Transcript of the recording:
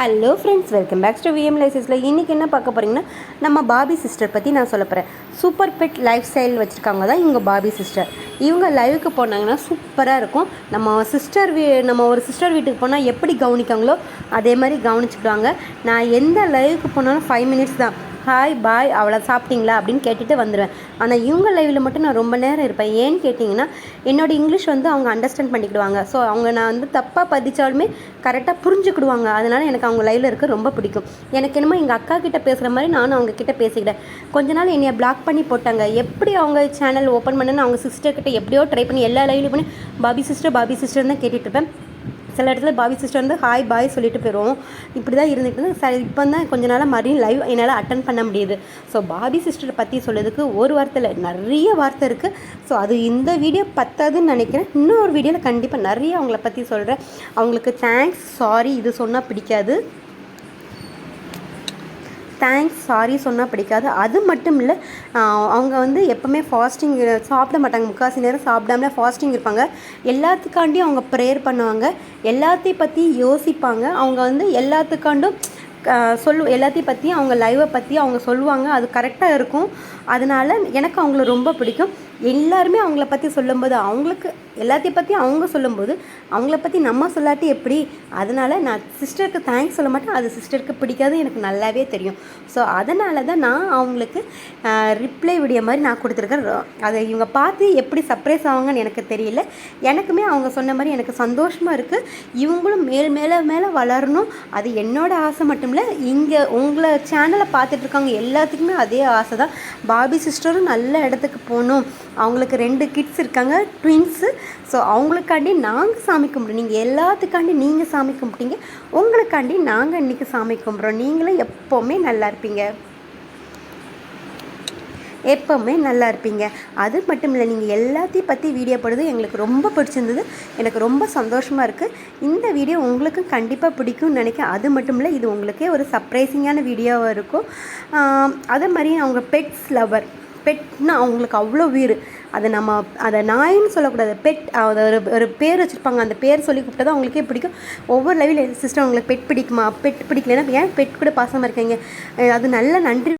Hello friends welcome back to VM லைசஸில் இன்றைக்கி என்ன பார்க்க போகிறீங்கன்னா நம்ம பாபி சிஸ்டர் பற்றி நான் சொல்ல போகிறேன் சூப்பர் பெட் லைஃப் ஸ்டைல் வச்சுருக்காங்க தான் இவங்க பாபி சிஸ்டர் இவங்க லைவுக்கு போனாங்கன்னா சூப்பராக இருக்கும். நம்ம சிஸ்டர் வீ நம்ம ஒரு சிஸ்டர் வீட்டுக்கு போனால் எப்படி கவனிக்காங்களோ அதே மாதிரி கவனிச்சுக்குவாங்க. நான் எந்த லைவுக்கு போனாலும் ஃபைவ் மினிட்ஸ் தான். ஹாய் பாய் அவ்வளோ சாப்பிட்டீங்களா அப்படின்னு கேட்டுட்டு வந்துடுவேன் ஆனால் இவங்க லைவில் மட்டும் நான் ரொம்ப நேரம் இருப்பேன். ஏன்னு கேட்டிங்கன்னா என்னோட இங்கிலீஷ் வந்து அவங்க அண்டர்ஸ்டாண்ட் பண்ணிக்கிடுவாங்க. ஸோ அவங்க நான் வந்து தப்பாக பதிச்சாலுமே கரெக்டாக புரிஞ்சுக்கிடுவாங்க. அதனால் எனக்கு அவங்க லைவில் இருக்க ரொம்ப பிடிக்கும். எனக்கு என்னமோ எங்கள் அக்கா கிட்டே பேசுகிற மாதிரி நானும் அவங்க கிட்டே பேசிக்கிட்டேன். கொஞ்ச நாள் என்னை பிளாக் பண்ணி போட்டாங்க. எப்படி அவங்க சேனல் ஓப்பன் பண்ணுன்னு அவங்க சிஸ்டர்கிட்ட எப்படியோ ட்ரை பண்ணி எல்லா லைவ்லையும் பண்ணி பாபி சிஸ்டர் பாபி சிஸ்டர் தான் கேட்டுட்டு இருப்பேன். சில இடத்துல பாபி சிஸ்டர் வந்து ஹாய் பாய் சொல்லிட்டு போயிடுவோம் இப்படி தான் இருந்துட்டு இருந்தது. சரி இப்போ தான் கொஞ்ச நாளாக மறுபடியும் லைவ் என்னால் அட்டன் பண்ண முடியுது. ஸோ பாபி சிஸ்டரை பற்றி சொல்லுறதுக்கு ஒரு வார்த்தை இல்லை. நிறைய வார்த்தை இருக்குது ஸோ அது இந்த வீடியோ பத்தாதுன்னு நினைக்கிறேன். இன்னொரு வீடியோவில் கண்டிப்பாக நிறைய அவங்கள பற்றி சொல்கிறேன் அவங்களுக்கு தேங்க்ஸ் சாரி இது சொன்னால் பிடிக்காது. தேங்க்ஸ் சாரி சொன்னால் பிடிக்காது. அது மட்டும் இல்லை அவங்க வந்து எப்போவுமே ஃபாஸ்டிங் சாப்பிட மாட்டாங்க. முக்கால்வாசி நேரம் சாப்பிடாமல ஃபாஸ்டிங் இருப்பாங்க. எல்லாத்துக்காண்டியும் அவங்க ப்ரேயர் பண்ணுவாங்க. எல்லாத்தையும் பற்றி யோசிப்பாங்க. அவங்க வந்து எல்லாத்துக்காண்டும் சொல்லு எல்லாத்தையும் பற்றி அவங்க லைவை பற்றி அவங்க சொல்லுவாங்க. அது கரெக்டாக இருக்கும். அதனால் எனக்கு அவங்கள ரொம்ப பிடிக்கும். எல்லாருமே அவங்கள பற்றி சொல்லும்போது அவங்களுக்கு எல்லாத்தையும் பற்றி அவங்க சொல்லும்போது அவங்கள பற்றி நம்ம சொல்லாட்டி எப்படி? அதனால் நான் சிஸ்டருக்கு தேங்க்ஸ் சொல்ல மாட்டேன். அது சிஸ்டருக்கு பிடிக்காது எனக்கு நல்லாவே தெரியும். ஸோ அதனால தான் நான் அவங்களுக்கு ரிப்ளை விடிய மாதிரி நான் கொடுத்துருக்கேன். அதை இவங்க பார்த்து எப்படி சர்ப்ரைஸ் ஆவாங்கன்னு எனக்கு தெரியல. எனக்குமே அவங்க சொன்ன மாதிரி எனக்கு சந்தோஷமாக இருக்குது இவங்களும் மேல் மேலே மேலே வளரணும். அது என்னோடய ஆசை மட்டும் இல்லை இங்கே உங்களை சேனலை பார்த்துட்ருக்காங்க எல்லாத்துக்குமே அதே ஆசை தான் பாபி சிஸ்டரும் நல்ல இடத்துக்கு போகணும். அவங்களுக்கு ரெண்டு கிட்ஸ் இருக்காங்க ட்வின்ஸு ஸோ அவங்களுக்காண்டி நாங்கள் சாமி கும்பிட்றோம். நீங்கள் எல்லாத்துக்காண்டி நீங்கள் சாமி கும்பிட்டீங்க. உங்களுக்காண்டி நாங்கள் இன்றைக்கி சாமி கும்பிட்றோம். நீங்களும் எப்போவுமே நல்லா இருப்பீங்க. எப்போவுமே நல்லா இருப்பீங்க. அது மட்டும் இல்லை நீங்கள் எல்லாத்தையும் பற்றி வீடியோ போடுறது எங்களுக்கு ரொம்ப பிடிச்சிருந்தது. எனக்கு ரொம்ப சந்தோஷமாக இருக்குது இந்த வீடியோ உங்களுக்கும் கண்டிப்பாக பிடிக்கும்னு நினைக்கிறேன் அது மட்டும் இல்லை இது உங்களுக்கே ஒரு சர்ப்ரைசிங்கான வீடியோவாக இருக்கும். அதே மாதிரி அவங்க பெட்ஸ் லவர் பெட்னா அவங்களுக்கு அவ்வளோ உயிர். அதை நம்ம அதை நாயின்னு சொல்லக்கூடாது. பெட் அதை ஒரு ஒரு பேர் வச்சுருப்பாங்க. அந்த பேர் சொல்லி கூப்பிட்டா தான் அவங்களுக்கே பிடிக்கும். ஒவ்வொரு லெவலில் சிஸ்டம் உங்களுக்கு பெட் பிடிக்குமா? பெட் பிடிக்கலன்னா ஏன் பெட் கூட பாசமாக இருக்கீங்க? அது நல்ல நன்றி